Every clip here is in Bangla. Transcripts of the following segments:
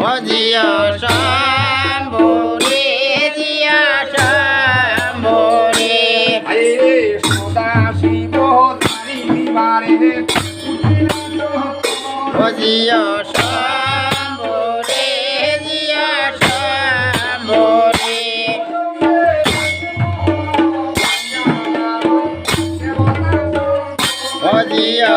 জিয়া শাম্ভু রে জিয়া শাম্ভু রে হরে সদা শিব হরি বারে জিয়া শাম্ভু রে জিয়া শাম্ভু রে জিয়া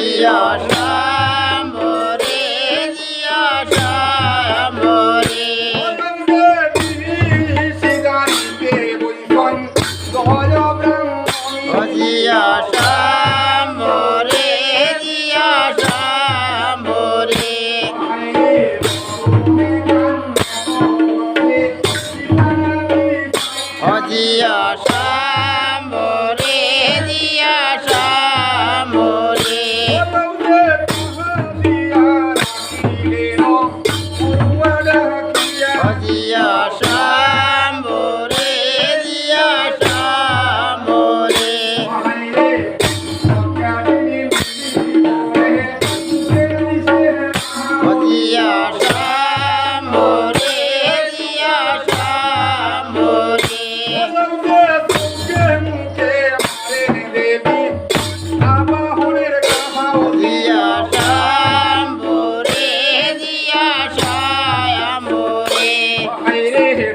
Yeah.